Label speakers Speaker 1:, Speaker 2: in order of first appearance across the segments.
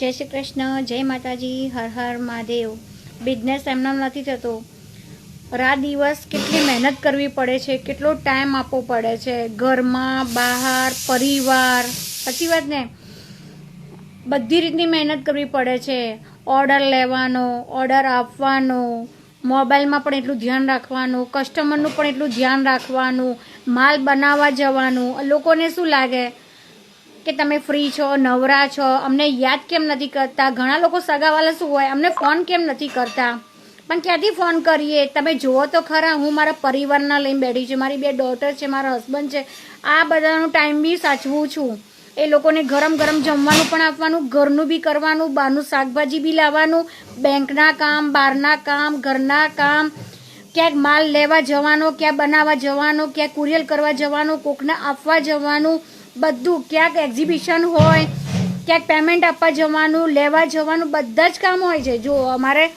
Speaker 1: જય શ્રી કૃષ્ણ, જય માતાજી, હર હર મહાદેવ. બિઝનેસ એમનો નથી થતો. રાત દિવસ કેટલી મહેનત કરવી પડે છે, કેટલો ટાઈમ આપવો પડે છે, ઘરમાં, બહાર, પરિવાર. સાચી વાત ને? બધી રીતની મહેનત કરવી પડે છે. ઓર્ડર લેવાનો ઓર્ડર આપવાનો, મોબાઈલમાં પણ એટલું ધ્યાન રાખવાનું કસ્ટમરનું પણ એટલું ધ્યાન રાખવાનું, માલ બનાવવા જવાનું. લોકોને શું લાગે? કે તમે ફ્રી છો, નવરા છો, અમને યાદ કેમ નથી કરતા? ઘણા લોકો સગાવાલા શું હોય? અમને ફોન કેમ નથી કરતા? પણ ક્યાંથી ફોન કરીએ? તમે જુઓ તો ખરા, હું મારા પરિવારના લઈને બેઠી છું. મારી બે ડોટર છે, મારા હસબન્ડ છે. આ બધાનો ટાઈમ બી સાચવું છું. એ લોકોને ગરમ ગરમ જમવાનું પણ આપવાનું, ઘરનું બી કરવાનું, બહારનું શાકભાજી બી લાવવાનું, બેંકના કામ, બહારના કામ, ઘરના કામ, ક્યાંક માલ લેવા જવાનો, ક્યાં બનાવવા જવાનો, ક્યાં કુરિયર કરવા જવાનું, કોકને આપવા જવાનું બધું, ક્યાંક એક્ઝિબિશન હોય, ક્યાંક પેમેન્ટ આપવા જવાનું, લેવા જવાનું, બધા જ કામ હોય છે. જો, અમારે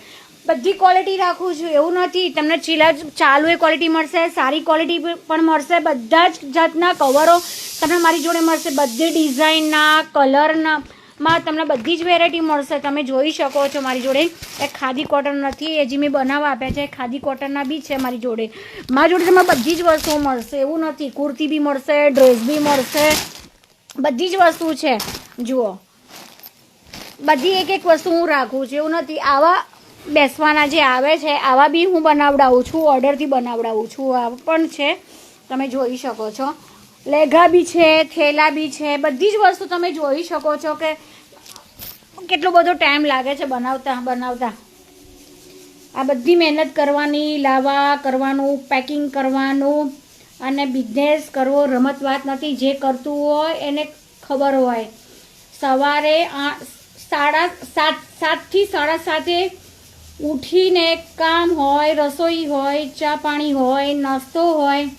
Speaker 1: બધી ક્વોલિટી રાખું છું, એવું નથી. તમને ચીલા ચાલુ એ ક્વોલિટી મળશે, સારી ક્વોલિટી પણ મળશે. બધા જ જાતના કવરો તમને મારી જોડે મળશે. બધી ડિઝાઇનના કલરના માં તમને બધી જ વેરાયટી મળશે. તમે જોઈ શકો છો મારી જોડે. એ ખાદી કોટન નથી, એ મેં બનાવવા આપ્યા છે ખાદી કોટનના બી છે મારી જોડે. મારી જોડે તમને બધી જ વસ્તુઓ મળશે. એવું નથી, કુર્તી બી મળશે ડ્રેસ બી મળશે. બધી જ વસ્તુ છે. જુઓ. બધી એક એક વસ્તુ હું રાખું છું. એવું નથી, આવા બેસવાના જે આવે છે, આવા બી હું બનાવડાવું છું ઓર્ડરથી બનાવડાવું છું. આ પણ છે. તમે જોઈ શકો છો. લેઘા બી છે, થેલા બી છે, બધી જ વસ્તુ તમે જોઈ શકો છો કે કેટલો બધો ટાઈમ લાગે છે બનાવતા બનાવતા. આ બધી મહેનત કરવાની, લાવા કરવાનું પેકિંગ કરવાનું અને બિઝનેસ કરવો રમત વાત નથી. જે કરતું હોય એને ખબર હોય. સવારે સાડા સાત, સાતથી સાડા સાતે ઉઠીને કામ હોય, રસોઈ હોય, ચા પાણી હોય, નાસ્તો હોય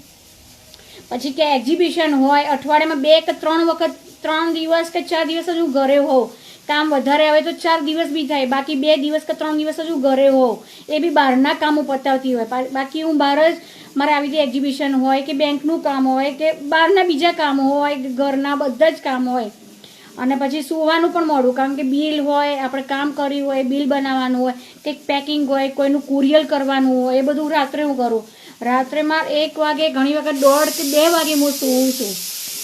Speaker 1: પછી કે એક્ઝિબિશન હોય, અઠવાડિયામાં બે કે ત્રણ વખત, ત્રણ દિવસ કે ચાર દિવસ જ હું ઘરે હોઉં. કામ વધારે આવે તો ચાર દિવસ બી થાય, બાકી બે દિવસ કે ત્રણ દિવસ જ હું ઘરે હોઉં. એ બી બહારના કામો પતાવતી હોય. બાકી હું બહાર જ મારે આવી રીતે એક્ઝિબિશન હોય કે બેંકનું કામ હોય કે બહારના બીજા કામ હોય, કે ઘરના બધા જ કામ હોય. અને પછી સુવાનું પણ મોડું, કારણ કે બિલ હોય, આપણે કામ કર્યું હોય, બિલ બનાવવાનું હોય, કંઈક પેકિંગ હોય, કોઈનું કુરિયર કરવાનું હોય, એ બધું રાત્રે હું કરું. રાત્રે માર એક વાગે ઘણી વખત દોઢ કે બે વાગે હું સૂવું છું.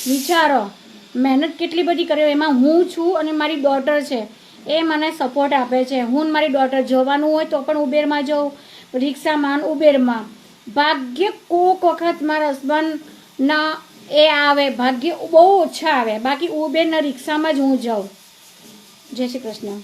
Speaker 1: વિચારો, મહેનત કેટલી બધી કર્યો, એમાં હું છું અને મારી ડોટર છે. એ મને સપોર્ટ આપે છે. હું મારી ડોટર જવાનું હોય તો પણ ઉબેરમાં જાઉં, રિક્ષામાં ઉબેરમાં. ભાગ્ય કોક વખત મારા હસબન્ડના એ આવે, ભાગ્ય બહુ ઓછા આવે. બાકી ઉબેરના રિક્ષામાં જ હું જાઉં. જય શ્રી કૃષ્ણ.